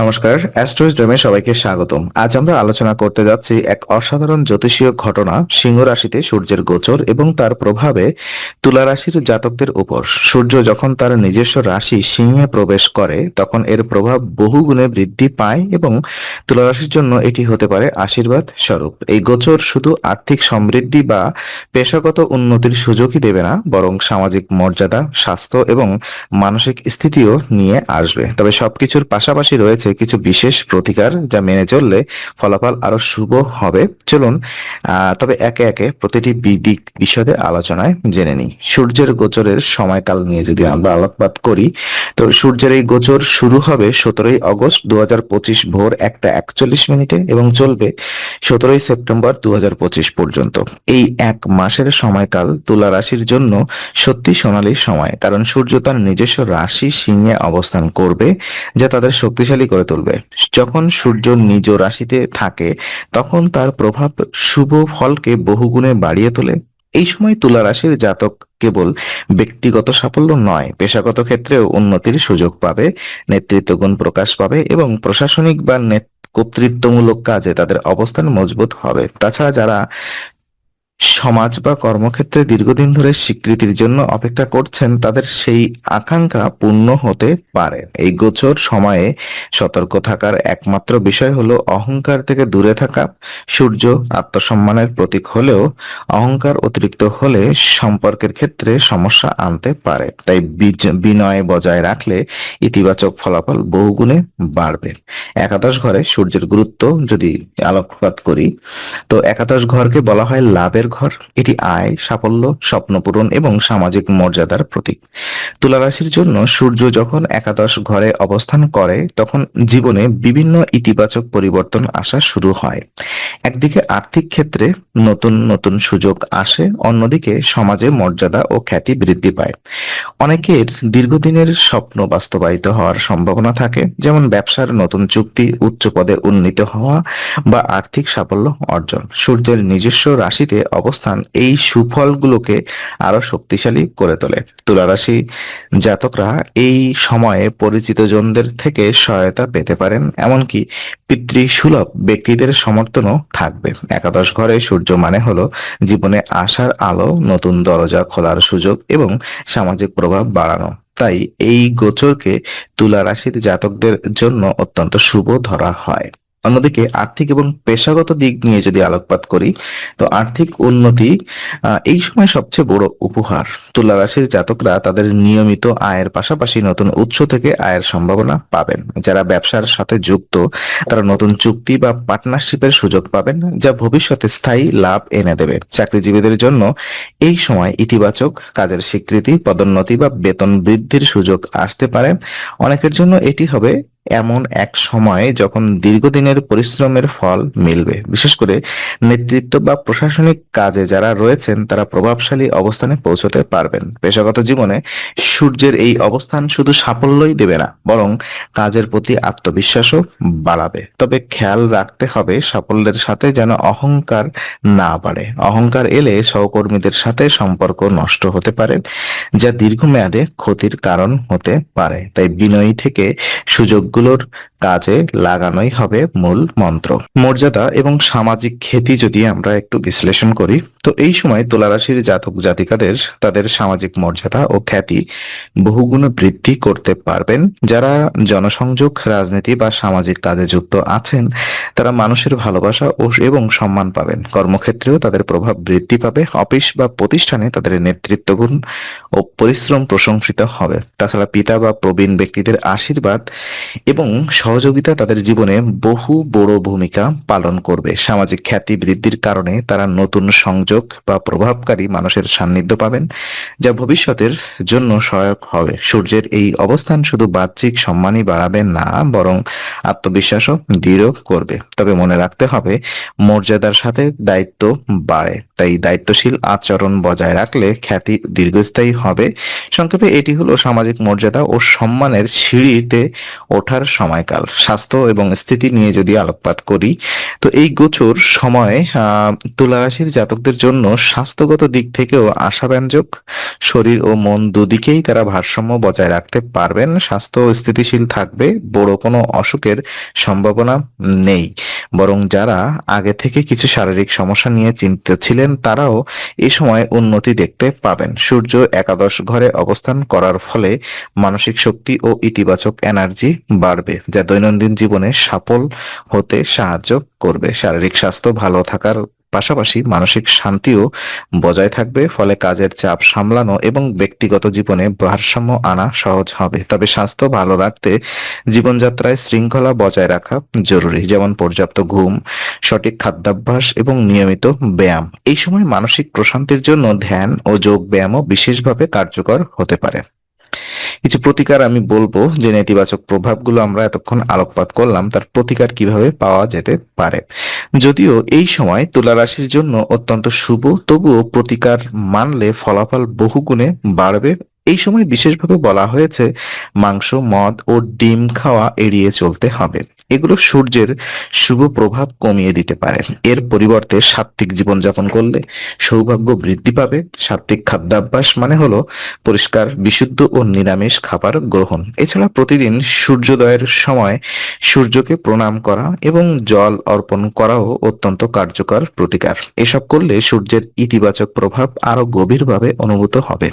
নমস্কার অ্যাস্ট্রোইজমে সবাইকে স্বাগতম। আজ আমরা আলোচনা করতে যাচ্ছি এক অসাধারণ জ্যোতিষীয় ঘটনা, সিংহ রাশিতে সূর্যের গোচর এবং তার প্রভাবে তুলা রাশির জাতকদের উপর। সূর্য যখন তার নিজস্ব রাশি সিংহে প্রবেশ করে, তখন এর প্রভাব বহুগুণে বৃদ্ধি পায় এবং তুলা রাশির জন্য এটি হতে পারে আশীর্বাদ স্বরূপ। এই গোচর শুধু আর্থিক সমৃদ্ধি বা পেশাগত উন্নতির সুযোগই দেবে না, বরং সামাজিক মর্যাদা, স্বাস্থ্য এবং মানসিক স্থিতিও নিয়ে আসবে। তবে সবকিছুর পাশাপাশি রয়েছে কিছু বিশেষ প্রতিকার যা মেনে চললে ফলাফল আরও শুভ হবে। চলুন তবে একে একে প্রতিটি দিক বিশদে আলোচনায় জেনে নিই। সূর্যের গোচরের সময়কাল নিয়ে যদি আমরা আলোকপাত করি, তো সূর্যের এই গোচর শুরু হবে সতেরোই অগস্ট দু ভোর একটা একচল্লিশ মিনিটে এবং চলবে সতেরোই সেপ্টেম্বর দু হাজার পঁচিশ পর্যন্ত। এই এক মাসের সময়কাল তুলা রাশির জন্য সত্যি সোনালী সময়, কারণ সূর্য তার নিজস্ব রাশি সিংহে অবস্থান করবে, যা তাদের শক্তিশালী করে তুলবে। যখন সূর্য নিজ রাশিতে থাকে, তখন তার প্রভাব শুভ ফলকে বহুগুণে বাড়িয়ে তোলে। এই সময় তুলা রাশির জাতক কেবল ব্যক্তিগত সাফল্য নয়, পেশাগত ক্ষেত্রেও উন্নতির সুযোগ পাবে নেতৃত্ব গুণ প্রকাশ পাবে এবং প্রশাসনিক বা কর্তৃত্বমূলক কাজে তাদের অবস্থান মজবুত হবে। তাছাড়া যারা সমাজ বা কর্মক্ষেত্রে দীর্ঘদিন ধরে স্বীকৃতির জন্য অপেক্ষা করছেন তাদের সেই আকাঙ্ক্ষা পূর্ণ হতে পারে। এই গোচর সময়ে সতর্ক থাকার একমাত্র বিষয় হলো অহংকার থেকে দূরে থাকা। সূর্য আত্মসম্মানের প্রতীক হলেও অহংকার অতিরিক্ত হলে সম্পর্কের ক্ষেত্রে সমস্যা আনতে পারে। তাই বিনয় বজায় রাখলে ইতিবাচক ফলাফল বহুগুণে বাড়বে। একাদশ ঘরে সূর্যের গুরুত্ব যদি আলোকপাত করি, তো একাদশ ঘরকে বলা হয় লাভের ঘর। এটি আয়, সাফল্য স্বপ্নপূরণ এবং সামাজিক মর্যাদার প্রতীক। তুলা রাশির জন্য সূর্য যখন একাদশ ঘরে অবস্থান করে, তখন জীবনে বিভিন্ন ইতিবাচক পরিবর্তন আসা শুরু হয়। একদিকে আর্থিক ক্ষেত্রে নতুন নতুন সুযোগ আসে, অন্যদিকে সমাজে মর্যাদা ও খ্যাতি বৃদ্ধি পায়। অনেকের দীর্ঘদিনের স্বপ্ন বাস্তবায়িত হওয়ার সম্ভাবনা থাকে, যেমন ব্যবসার নতুন চুক্তি, উচ্চ পদে উন্নীত হওয়া বা আর্থিক সাফল্য অর্জন। সূর্যের নিজস্ব রাশিতে অবস্থান এই সুফলগুলোকে আরও শক্তিশালী করে তোলে। তুলা রাশি জাতকরা এই সময়ে পরিচিত জনদের থেকে সহায়তা পেতে পারেন, এমনকি পিতৃসুলভ ব্যক্তিদের সমর্থনও থাকবে। একাদশ ঘরে সূর্য মানে হলো জীবনে আসার আলো, নতুন দরজা খোলার সুযোগ এবং সামাজিক প্রভাব বাড়ানো। তাই এই গোচরকে তুলা রাশির জাতকদের জন্য অত্যন্ত শুভ ধরা হয়। অন্যদিকে আর্থিক এবং পেশাগত দিক নিয়ে যদি আলোকপাত করি, তো আর্থিক উন্নতি এই সময় সবচেয়ে বড় উপহার। তুলা রাশির জাতকরা তাদের নিয়মিত আয়ের পাশাপাশি নতুন উৎস থেকে আয়ের সম্ভাবনা পাবেন। যারা ব্যবসার সাথে যুক্ত, তারা নতুন চুক্তি বা পার্টনারশিপের সুযোগ পাবেন, যা ভবিষ্যতে স্থায়ী লাভ এনে দেবে। চাকরিজীবীদের জন্য এই সময় ইতিবাচক কাজের স্বীকৃতি, পদোন্নতি বা বেতন বৃদ্ধির সুযোগ আসতে পারে। অনেকের জন্য এটি হবে এমন এক সময় যখন দীর্ঘদিনের পরিশ্রমের ফল মিলবে। বিশেষ করে নেতৃত্ব বা প্রশাসনিক কাজে যারা রয়েছেন, তারা প্রভাবশালী অবস্থানে পৌঁছতে পারবেন। পেশাগত জীবনে সূর্যের এই অবস্থান শুধু সাফল্যই দেবে না, বরং কাজের প্রতি আত্মবিশ্বাসও বাড়াবে। তবে খেয়াল রাখতে হবে সাফল্যের সাথে যেন অহংকার না বাড়ে। অহংকার এলে সহকর্মীদের সাথে সম্পর্ক নষ্ট হতে পারে, যা দীর্ঘমেয়াদে ক্ষতির কারণ হতে পারে। তাই বিনয়ী থেকে সুযোগগুলোর কাজে লাগানোই হবে মূল মন্ত্র। মর্যাদা এবং সামাজিক খ্যাতি যদি আমরা একটু বিশ্লেষণ করি, তো এই সময় তুলা রাশির জাতক জাতিকাদের তাদের সামাজিক মর্যাদা ও খ্যাতি বহুগুণে বৃদ্ধি করতে পারবেন। যারা জনসংযোগ, রাজনীতি বা সামাজিক কাজে যুক্ত আছেন, তারা মানুষের ভালোবাসা ও এবং সম্মান পাবেন। কর্মক্ষেত্রেও তাদের প্রভাব বৃদ্ধি পাবে। অফিস বা প্রতিষ্ঠানে তাদের নেতৃত্ব গুণ ও পরিশ্রম প্রশংসিত হবে। তাছাড়া পিতা বা প্রবীণ ব্যক্তিদের আশীর্বাদ এবং সহযোগিতা তাদের জীবনে বহু বড় ভূমিকা পালন করবে। সামাজিক খ্যাতি বৃদ্ধির কারণে তারা নতুন সংযোগ বা প্রভাবকারী মানুষের সান্নিধ্য পাবেন, যা ভবিষ্যতের জন্য সহায়ক হবে। সূর্যের এই অবস্থান শুধু বাহ্যিক সম্মানই বাড়াবে না, বরং আত্মবিশ্বাসও দৃঢ় করবে। তবে মনে রাখতে হবে, মর্যাদার সাথে দায়িত্ব বাড়ে, তাই দায়িত্বশীল আচরণ বজায় রাখলে খ্যাতি দীর্ঘস্থায়ী হবে। সংক্ষেপে এটি হলো সামাজিক মর্যাদা ও সম্মানের সিঁড়িতে ওঠার সময়কাল। গোচরকাল স্বাস্থ্য এবং স্থিতি নিয়ে যদি আলোকপাত করি, তো এই গোচর সময় তুলা রাশির জাতকদের জন্য স্বাস্থ্যগত দিক থেকেও আশাব্যঞ্জক। শরীর ও মন দুদিকেই তারা ভারসাম্য বজায় রাখতে পারবেন। স্বাস্থ্য স্থিতিশীল থাকবে, বড় কোনো অসুখের সম্ভাবনা নেই। বরং যারা আগে থেকে কিছু শারীরিক সমস্যা নিয়ে চিন্তিত ছিলেন, তারাও এই সময় উন্নতি দেখতে পাবেন। সূর্য একাদশ ঘরে অবস্থান করার ফলে মানসিক শক্তি ও ইতিবাচক এনার্জি বাড়বে, যা দৈনন্দিন জীবনে সফল হতে সাহায্য করবে। শারীরিক স্বাস্থ্য ভালো থাকার পাশাপাশি মানসিক শান্তিও বজায় থাকবে, ফলে কাজের চাপ সামলানো এবং ব্যক্তিগত জীবনে ভারসাম্য আনা সহজ হবে। তবে স্বাস্থ্য ভালো রাখতে জীবনযাত্রায় শৃঙ্খলা বজায় রাখা জরুরি, যেমন পর্যাপ্ত ঘুম, সঠিক খাদ্যাভ্যাস এবং নিয়মিত ব্যায়াম। এই সময় মানসিক প্রশান্তির জন্য ধ্যান ও যোগ ব্যায়ামও বিশেষভাবে কার্যকর হতে পারে। কিছু প্রতিকার আমি বলব যে নেতিবাচক প্রভাবগুলো আমরা এতক্ষণ আলোকপাত করলাম, তার প্রতিকার কীভাবে পাওয়া যেতে পারে। যদিও এই সময় তুলা রাশির জন্য অত্যন্ত শুভ, তবুও প্রতিকার মানলে ফলাফল বহুগুণে বাড়বে। এই সময় বিশেষভাবে বলা হয়েছে, মাংস, মদ ও ডিম খাওয়া এড়িয়ে চলতে হবে। এগুলো সূর্যের শুভ প্রভাব কমিয়ে দিতে পারে। এর পরিবর্তে সাত্ত্বিক জীবনযাপন করলে সৌভাগ্য বৃদ্ধি পাবে। সাত্ত্বিক খাদ্যাভ্যাস মানে হলো পরিষ্কার, বিশুদ্ধ ও নিরামিষ খাবার গ্রহণ। এছাড়া প্রতিদিন সূর্যোদয়ের সময় সূর্যকে প্রণাম করা এবং জল অর্পণ করাও অত্যন্ত কার্যকর প্রতিকার। এসব করলে সূর্যের ইতিবাচক প্রভাব আরও গভীরভাবে অনুভূত হবে।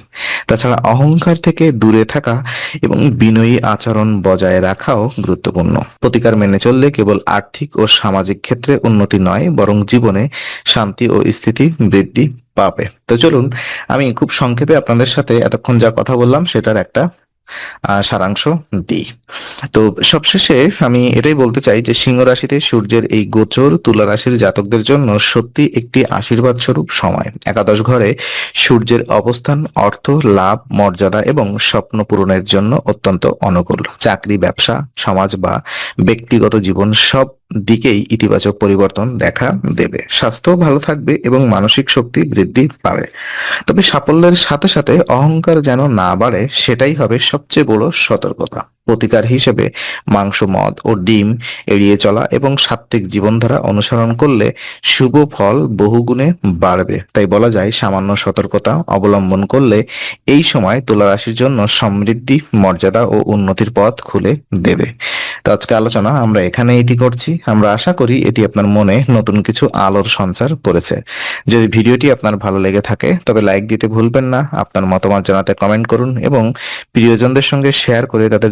তাছাড়া অহংকার থেকে দূরে থাকা এবং বিনয়ী আচরণ বজায় রাখাও গুরুত্বপূর্ণ। প্রতিকার মেনে চললে কেবল আর্থিক ও সামাজিক ক্ষেত্রে উন্নতি নয়, বরং জীবনে শান্তি ও স্থিতি বৃদ্ধি পাবে। তো চলুন, আমি খুব সংক্ষেপে আপনাদের সাথে এতক্ষণ যা কথা বললাম, সেটার একটা সারাংশ দিই। তো সবশেষে আমি এটাই বলতে চাই যে সিংহ রাশিতে সূর্যের এই গোচর তুলা রাশির জাতকদের জন্য সত্যি একটি আশীর্বাদ স্বরূপ সময়। একাদশ ঘরে সূর্যের অবস্থান, অর্থ, লাভ, মর্যাদা এবং স্বপ্ন পূরণের জন্য অত্যন্ত অনুকূল। চাকরি, ব্যবসা, সমাজ বা ব্যক্তিগত জীবন সব দিকেই ইতিবাচক পরিবর্তন দেখা দেবে। স্বাস্থ্য ভালো থাকবে এবং মানসিক শক্তি বৃদ্ধি পাবে। তবে সাফল্যের সাথে সাথে অহংকার যেন না বাড়ে, সেটাই হবে সবচেয়ে বড় সতর্কতা। প্রতিকার হিসেবে মাংস, মদ ও ডিম এড়িয়ে চলা এবং সাত্ত্বিক জীবনধারা অনুসরণ করলে শুভ ফল বহুগুণে বাড়বে। তাই বলা যায়, সামান্য সতর্কতা অবলম্বন করলে এই সময় তুলা রাশির জন্য সমৃদ্ধি, মর্যাদা ও উন্নতির পথ খুলে দেবে। তো আজকে আলোচনা আমরা এখানে এটি করছি। আমরা আশা করি এটি আপনার মনে নতুন কিছু আলোর সঞ্চার করেছে। যদি ভিডিওটি আপনার ভালো লেগে থাকে, তবে লাইক দিতে ভুলবেন না। আপনার মতামত জানাতে কমেন্ট করুন এবং প্রিয়জনদের সঙ্গে শেয়ার করে তাদের